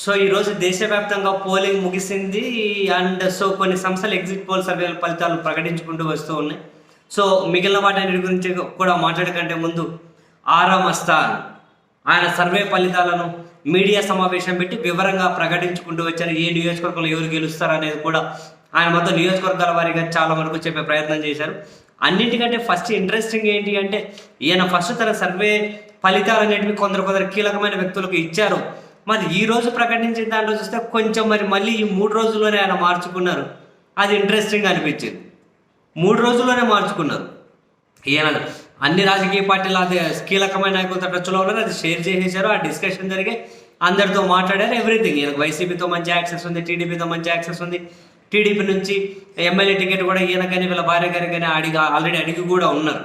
So ఈరోజు దేశవ్యాప్తంగా polling ముగిసింది అండ్ సో కొన్ని సంస్థలు ఎగ్జిట్ పోల్ సర్వేల ఫలితాలు ప్రకటించుకుంటూ వస్తూ ఉన్నాయి. సో మిగిలిన వాటి గురించి కూడా మాట్లాడకంటే ముందు ఆరా మస్తాన్ ఆయన సర్వే ఫలితాలను మీడియా సమావేశం పెట్టి వివరంగా ప్రకటించుకుంటూ వచ్చారు. ఏ నియోజకవర్గంలో ఎవరు గెలుస్తారు అనేది కూడా ఆయన మొత్తం నియోజకవర్గాల వారీగా చాలా వరకు చెప్పే ప్రయత్నం చేశారు. అన్నింటికంటే ఫస్ట్ ఇంట్రెస్టింగ్ ఏంటి అంటే ఈయన ఫస్ట్ తన సర్వే ఫలితాలు అనేటివి కొందరు కొందరు కీలకమైన వ్యక్తులకు ఇచ్చారు. మరి ఈ రోజు ప్రకటించిన దాంట్లో చూస్తే కొంచెం మరి మళ్ళీ ఈ మూడు రోజుల్లోనే ఆయన మార్చుకున్నారు. అది ఇంట్రెస్టింగ్ అనిపించింది. మూడు రోజుల్లోనే మార్చుకున్నారు. ఈయన అన్ని రాజకీయ పార్టీలు అది కీలకమైన నాయకులతో టచ్లో ఉన్నారు. అది షేర్ చేసేసారు ఆ డిస్కషన్ జరిగే అందరితో మాట్లాడారు ఎవ్రీథింగ్ ఈయనకు వైసీపీతో మంచి యాక్సెస్ ఉంది టీడీపీతో మంచి యాక్సెస్ ఉంది. టీడీపీ నుంచి ఎమ్మెల్యే టికెట్ కూడా ఈయన కానీ వీళ్ళ భార్య గారి కానీ అడిగి ఆల్రెడీ అడిగి కూడా ఉన్నారు.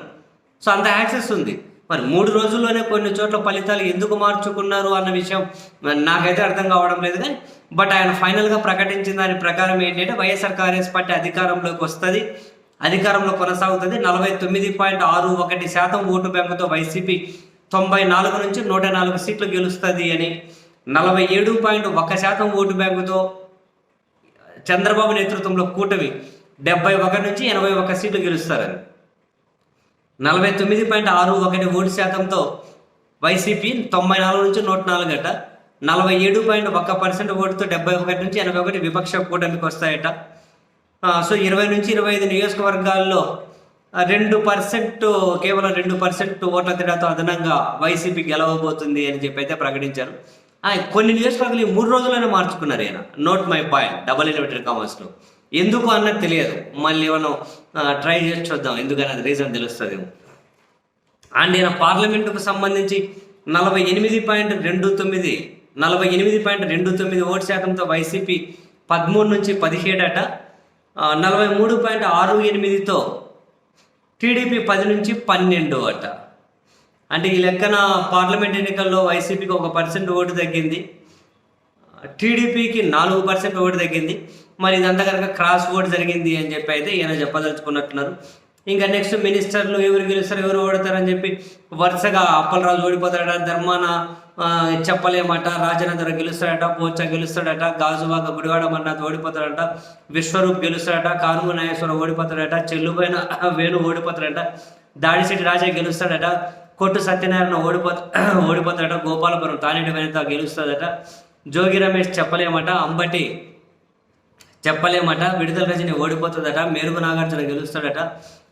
సో అంత యాక్సెస్ ఉంది. మరి మూడు రోజుల్లోనే కొన్ని చోట్ల ఫలితాలు ఎందుకు మార్చుకున్నారు అన్న విషయం మరి నాకైతే అర్థం కావడం లేదు కానీ బట్ ఆయన ఫైనల్గా ప్రకటించిన దాని ప్రకారం ఏంటంటే వైఎస్ఆర్ కాంగ్రెస్ పార్టీ అధికారంలోకి వస్తుంది అధికారంలో కొనసాగుతుంది. నలభై తొమ్మిది పాయింట్ ఆరు ఒకటి శాతం ఓటు బ్యాంకుతో వైసీపీ తొంభై నాలుగు నుంచి నూట నాలుగు సీట్లు గెలుస్తుంది అని నలభై ఏడు పాయింట్ ఒక శాతం ఓటు బ్యాంకుతో చంద్రబాబు నేతృత్వంలో కూటమి డెబ్బై ఒకటి నుంచి ఎనభై ఒక సీట్లు గెలుస్తారని. నలభై తొమ్మిది పాయింట్ ఆరు ఒకటి ఓటు శాతంతో వైసీపీ తొంభై నాలుగు నుంచి నూట నాలుగు అట. నలభై ఏడు పాయింట్ ఒక పర్సెంట్ ఓటుతో డెబ్బై ఒకటి నుంచి ఎనభై ఒకటి విపక్ష కూటమికి వస్తాయట. సో ఇరవై నుంచి ఇరవై ఐదు నియోజకవర్గాల్లో రెండు పర్సెంట్ కేవలం రెండు పర్సెంట్ ఓట్ల తేడాతో అదనంగా వైసీపీ గెలవబోతుంది అని చెప్పి అయితే ప్రకటించారు కొన్ని నియోజకవర్గాలు మూడు రోజుల్లోనే మార్చుకున్నారు ఆయన note my point double inverted కామర్స్లో ఎందుకు అన్నది తెలియదు. మళ్ళీ ఏమన్నా ట్రై చేసి చూద్దాం. ఎందుకని అది రీజన్ తెలుస్తుంది అండ్ ఈయన పార్లమెంటుకు సంబంధించి నలభై ఎనిమిది పాయింట్ రెండు తొమ్మిది నలభై ఎనిమిది పాయింట్ రెండు తొమ్మిది ఓటు శాతంతో వైసీపీ పదమూడు నుంచి పదిహేడు అట నలభై మూడు పాయింట్ ఆరు ఎనిమిదితో టీడీపీ పది నుంచి పన్నెండు అట అంటే ఈ లెక్కన పార్లమెంట్ ఎన్నికల్లో వైసీపీకి ఒక పర్సెంట్ ఓటు తగ్గింది. టీడీపీకి నాలుగు పర్సెంట్ ఓటు తగ్గింది. మరి ఇదంతా కనుక క్రాస్ ఓట్ జరిగింది అని చెప్పి అయితే ఈయన చెప్పదలుచుకున్నట్టున్నారు. ఇంకా నెక్స్ట్ మినిస్టర్లు ఎవరు గెలుస్తారు ఎవరు ఓడతారని చెప్పి వరుసగా అప్పలరాజు ఓడిపోతాడట ధర్మాన చెప్పలేమట రాజనందర గెలుస్తాడట పోచ గెలుస్తాడట గాజువాక గుడివాడ మన్నాథ్ ఓడిపోతాడట విశ్వరూప్ గెలుస్తాడట కానుగు నాగేశ్వర ఓడిపోతాడట చెల్లుపైన వేణు ఓడిపోతాడట దాడిశెట్టి రాజా గెలుస్తాడట కొట్టు సత్యనారాయణ ఓడిపో ఓడిపోతాడట గోపాలపురం తానేటి వనిత గెలుస్తుందట జోగి రమేష్ చెప్పలేమట అంబటి చెప్పలేమట విడుదల రజని ఓడిపోతుందట మేరుగు నాగార్జున గెలుస్తాడట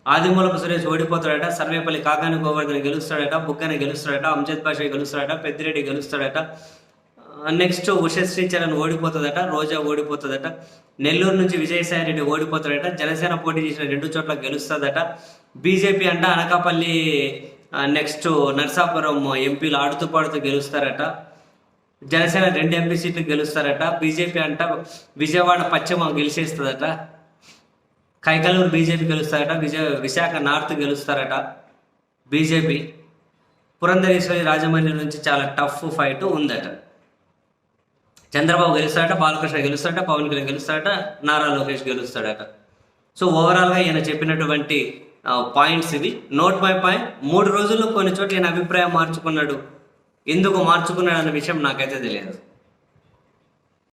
ఆదిమూలపు సురేష్ ఓడిపోతాడట సర్వేపల్లి కాకాని గోవర్ధన గెలుస్తాడట బుగ్గన గెలుస్తాడట అంజద్ భాష గెలుస్తాడట పెద్దిరెడ్డి గెలుస్తాడట నెక్స్ట్ ఉషశ్రీ చరణ్ ఓడిపోతుందట రోజా ఓడిపోతుందట నెల్లూరు నుంచి విజయసాయి రెడ్డి ఓడిపోతాడట జనసేన పోటీ చేసిన రెండు చోట్ల గెలుస్తుందట బీజేపీ అంట అనకాపల్లి నెక్స్ట్ నర్సాపురం ఎంపీలు ఆడుతూ పాడుతూ గెలుస్తారట. జనసేన రెండు ఎంపీ సీట్లు గెలుస్తారట. బీజేపీ అంట విజయవాడ పశ్చిమ గెలిచేస్తుందట. కైకలూరు బీజేపీ గెలుస్తారట. విజయ విశాఖ నార్త్ గెలుస్తారట బీజేపీ. పురంధరేశ్వరి రాజమండ్రి నుంచి చాలా టఫ్ ఫైట్ ఉందట. చంద్రబాబు గెలుస్తాడట బాలకృష్ణ గెలుస్తాడట పవన్ కళ్యాణ్ గెలుస్తాడట నారా లోకేష్ గెలుస్తాడట. సో ఓవరాల్గా ఈయన చెప్పినటువంటి పాయింట్స్ ఇవి. నోట్ బై పాయింట్ మూడు రోజుల్లో కొన్ని చోట్ల ఈయన అభిప్రాయం మార్చుకున్నాడు. ఎందుకు మార్చుకున్నాడు అన్న విషయం నాకైతే తెలియదు.